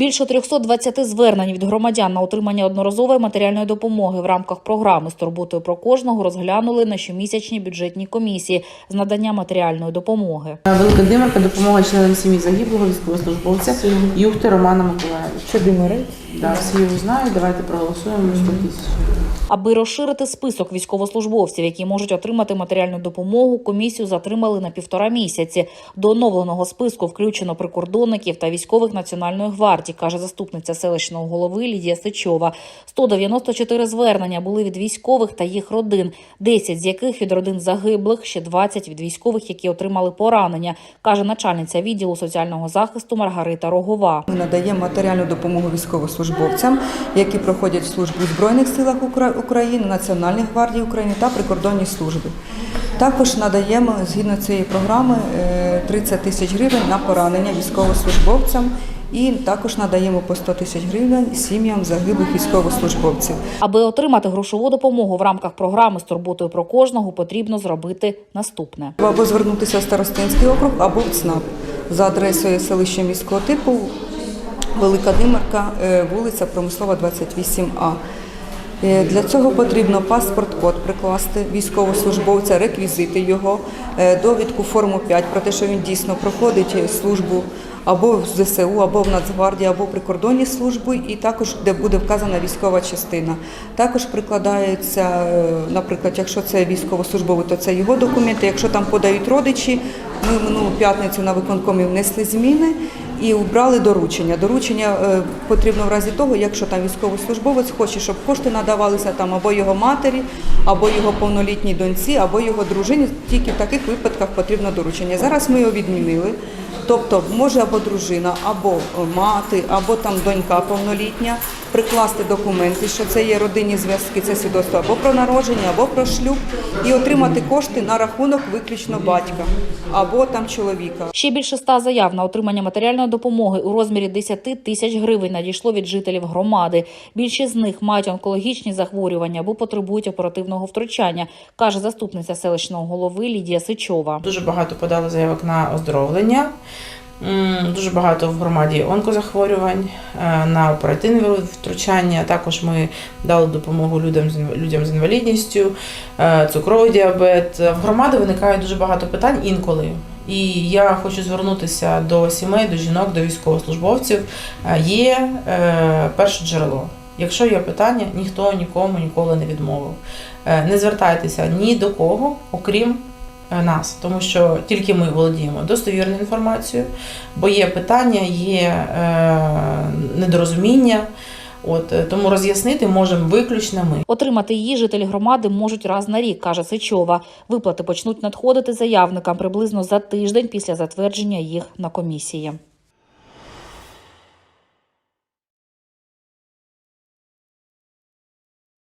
Більше 320 звернень від громадян на отримання одноразової матеріальної допомоги в рамках програми з турботою про кожного розглянули на щомісячній бюджетній комісії з надання матеріальної допомоги. Велика Димирка допомога членам сім'ї загиблого військовослужбовця Юхти Романа Миколаївича. Що Димирець? Да, всі його знають. Давайте проголосуємо 100 тисяч. Аби розширити список військовослужбовців, які можуть отримати матеріальну допомогу, комісію затримали на півтора місяці. До оновленого списку включено прикордонників та військових національної гвардії, каже заступниця селищного голови Лідія Сичова. 194 звернення були від військових та їх родин, 10 з яких від родин загиблих, ще 20 від військових, які отримали поранення, каже начальниця відділу соціального захисту Маргарита Рогова. Ми надаємо матеріальну допомогу військовослужбовцям, які проходять службу у Збройних силах України, Національній гвардії України та прикордонній службі. Також надаємо згідно цієї програми е, 30 тисяч гривень на поранення військовослужбовцям і також надаємо по 100 тисяч гривень сім'ям загиблих військовослужбовців. Аби отримати грошову допомогу в рамках програми з турботою про кожного, потрібно зробити наступне. Або звернутися в Старостинський округ, або в ЦНАП за адресою селища міського типу Велика Димирка, е, вулиця Промислова, 28А. Е, Для цього потрібно паспорт-код прикласти військовослужбовця, реквізити його, е, довідку форму 5 про те, що він дійсно проходить службу або в ЗСУ, або в Нацгвардії, або в прикордонній службі, і також де буде вказана військова частина. Також прикладається, е, наприклад, якщо це військовослужбовий, то це його документи. Якщо там подають родичі, ми минулу п'ятницю на виконкомі внесли зміни і обрали доручення. Доручення е, потрібно в разі того, якщо там військовослужбовець хоче, щоб кошти надавалися там або його матері, або його повнолітній доньці, або його дружині. Тільки в таких випадках потрібно доручення. Зараз ми його відмінили. Тобто може або дружина, або мати, або там донька повнолітня прикласти документи, що це є родинні зв'язки, це свідоцтво або про народження, або про шлюб, і отримати кошти на рахунок виключно батька або там чоловіка. Ще більше ста заяв на отримання матеріальної допомоги у розмірі 10 тисяч гривень надійшло від жителів громади. Більшість з них мають онкологічні захворювання або потребують оперативного втручання, каже заступниця селищного голови Лідія Сичова. Дуже багато подали заявок на оздоровлення. Дуже багато в громаді онкозахворювань е, на оперативне втручання. Також ми дали допомогу людям з людям з інвалідністю, е, цукровий діабет. В громади виникає дуже багато питань інколи. І я хочу звернутися до сімей, до жінок, до військовослужбовців. Е, Є е, перше джерело. Якщо є питання, ніхто нікому ніколи не відмовив. Е, Не звертайтеся ні до кого, окрім е, нас, тому що тільки ми володіємо достовірною інформацією, бо є питання, є е, недорозуміння. От е, тому роз'яснити можемо виключно ми. Отримати її жителі громади можуть раз на рік, каже Сичова. Виплати почнуть надходити заявникам приблизно за тиждень після затвердження їх на комісії.